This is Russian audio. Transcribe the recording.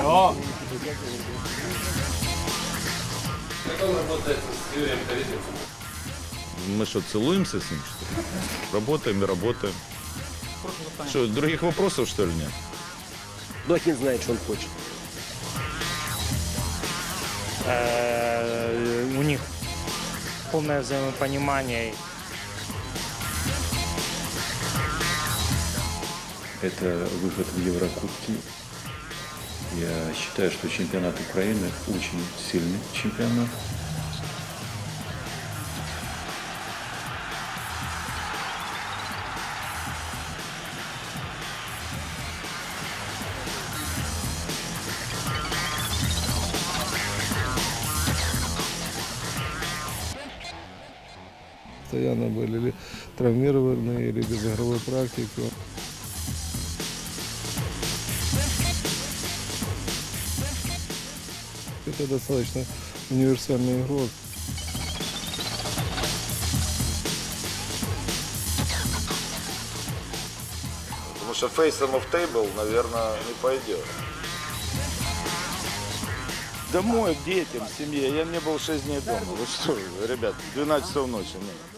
О, Как он работает с Юрием Калитвицем? Мы что, целуемся с ним, что ли? Работаем и работаем. Что, других вопросов, что ли, нет? Блохин знает, что он хочет. Э, у них полное взаимопонимание. Это выход в Еврокубки. Я считаю, что чемпионат Украины очень сильный чемпионат. постоянно были или травмированные, или без игровой практики. Это достаточно универсальный игрок. Потому что фейсом of table, наверное, не пойдет. Домой, к детям, семье. Я не был 6 дней дома. Вы что, ребят, 12 часов ночи. Нет.